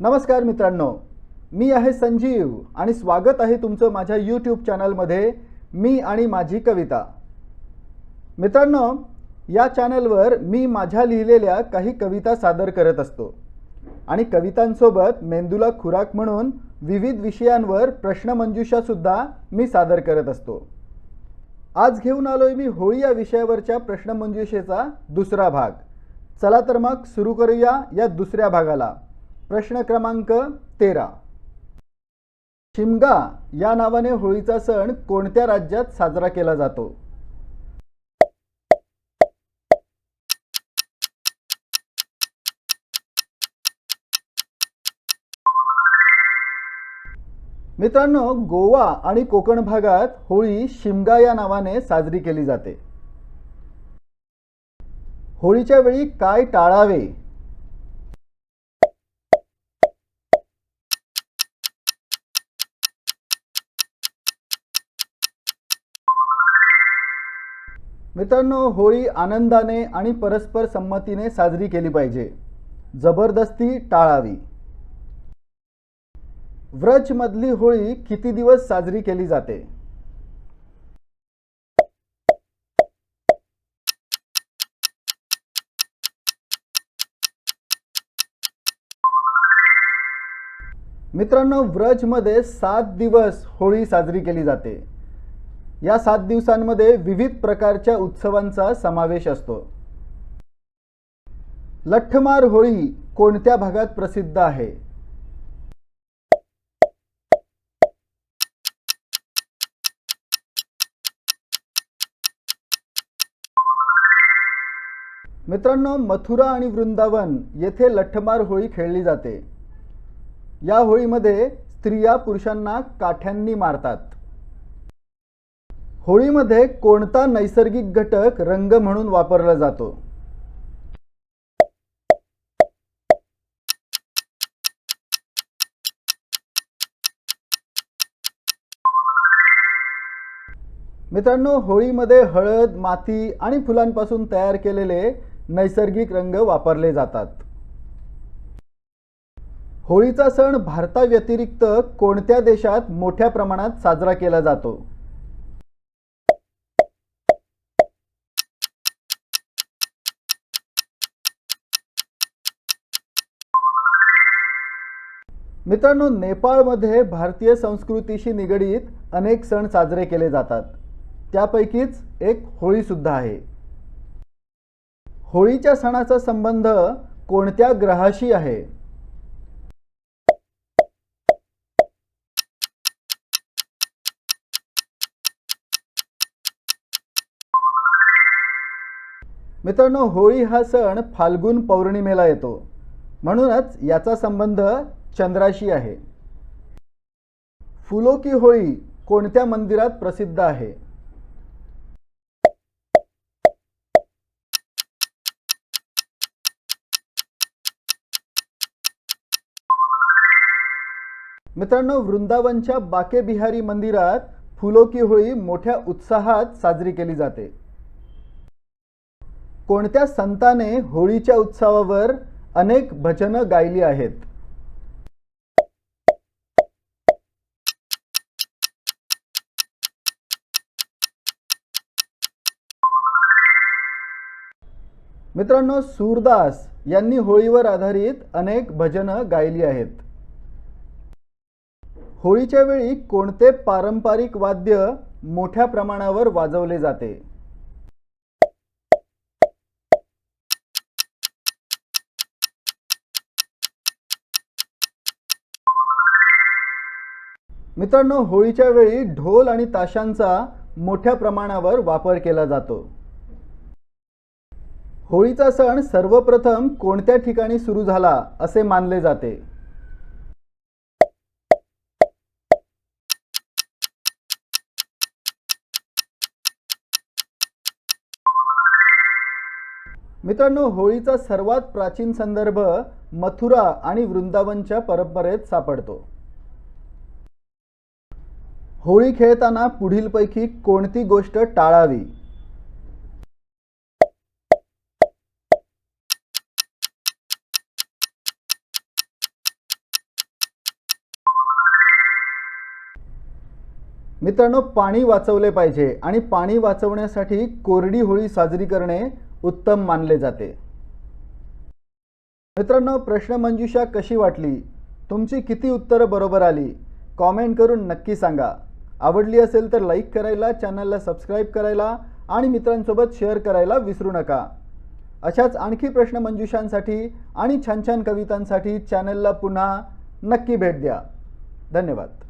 नमस्कार मित्रांनो मी आहे संजीव आणि स्वागत आहे तुमचं माझ्या यूट्यूब चॅनलमध्ये मी आणि माझी कविता. मित्रांनो या चॅनलवर मी माझ्या लिहिलेल्या काही कविता सादर करत असतो आणि कवितांसोबत मेंदूला खुराक म्हणून विविध विषयांवर प्रश्नमंजुषासुद्धा मी सादर करत असतो. आज घेऊन आलोय मी होळी या विषयावरच्या प्रश्नमंजुषेचा दुसरा भाग. चला तर मग सुरू करूया या दुसऱ्या भागाला. प्रश्न क्रमांक तेरा. शिमगा या नावाने होळीचा सण कोणत्या राज्यात साजरा केला जातो? मित्रांनो गोवा आणि कोकण भागात होळी शिमगा या नावाने साजरी केली जाते. होळीच्या वेळी काय टाळावे? मित्रांनो होळी आनंदाने आणि परस्पर संमतीने साजरी केली पाहिजे. जबरदस्ती टाळावी. व्रजमधली होळी किती दिवस साजरी केली जाते? मित्रांनो व्रजमध्ये सात दिवस होळी साजरी केली जाते. या सात दिवसांमध्ये विविध प्रकारच्या उत्सवांचा समावेश असतो. लठ्ठमार होळी कोणत्या भागात प्रसिद्ध आहे? मित्रांनो मथुरा आणि वृंदावन येथे लठ्ठमार होळी खेळली जाते. या होळीमध्ये स्त्रिया पुरुषांना काठ्यांनी मारतात. होळीमध्ये कोणता नैसर्गिक घटक रंग म्हणून वापरला जातो? मित्रांनो होळीमध्ये हळद माती आणि फुलांपासून तयार केलेले नैसर्गिक रंग वापरले जातात. होळीचा सण भारताव्यतिरिक्त कोणत्या देशात मोठ्या प्रमाणात साजरा केला जातो? मित्रांनो नेपाळमध्ये भारतीय संस्कृतीशी निगडीत अनेक सण साजरे केले जातात. त्यापैकीच एक होळीसुद्धा आहे. होळीच्या सणाचा संबंध कोणत्या ग्रहाशी आहे? मित्रांनो होळी हा सण फाल्गुन पौर्णिमेला येतो. म्हणूनच याचा संबंध चंद्राशी आहे. फुलो की होळी कोणत्या मंदिरात प्रसिद्ध आहे? मित्रांनो वृंदावनच्या बाके बिहारी मंदिरात फुलो की होळी मोठ्या उत्साहात साजरी केली जाते. कोणत्या संताने होळीच्या उत्सवावर अनेक भजनं गायली आहेत? मित्रांनो सूरदास यांनी होळीवर आधारित अनेक भजनं गायली आहेत. होळीच्या वेळी कोणते पारंपरिक वाद्य मोठ्या प्रमाणावर वाजवले जाते? मित्रांनो होळीच्या वेळी ढोल आणि ताशांचा मोठ्या प्रमाणावर वापर केला जातो. होळीचा सण सर्वप्रथम कोणत्या ठिकाणी सुरू झाला असे मानले जाते? मित्रांनो होळीचा सर्वात प्राचीन संदर्भ मथुरा आणि वृंदावनच्या परंपरेत सापडतो. होळी खेळताना पुढीलपैकी कोणती गोष्ट टाळावी? मित्रांनो पाणी वाचवले पाहिजे आणि पाणी वाचवण्यासाठी कोरडी होळी साजरी करणे उत्तम मानले जाते. मित्रांनो प्रश्नमंजुषा कशी वाटली? तुमची किती उत्तरं बरोबर आली? कॉमेंट करून नक्की सांगा. आवडली असेल तर लाईक करायला चॅनलला सबस्क्राईब करायला आणि मित्रांसोबत शेअर करायला विसरू नका. अशाच आणखी प्रश्नमंजुषांसाठी आणि छान छान कवितांसाठी चॅनलला पुन्हा नक्की भेट द्या. धन्यवाद.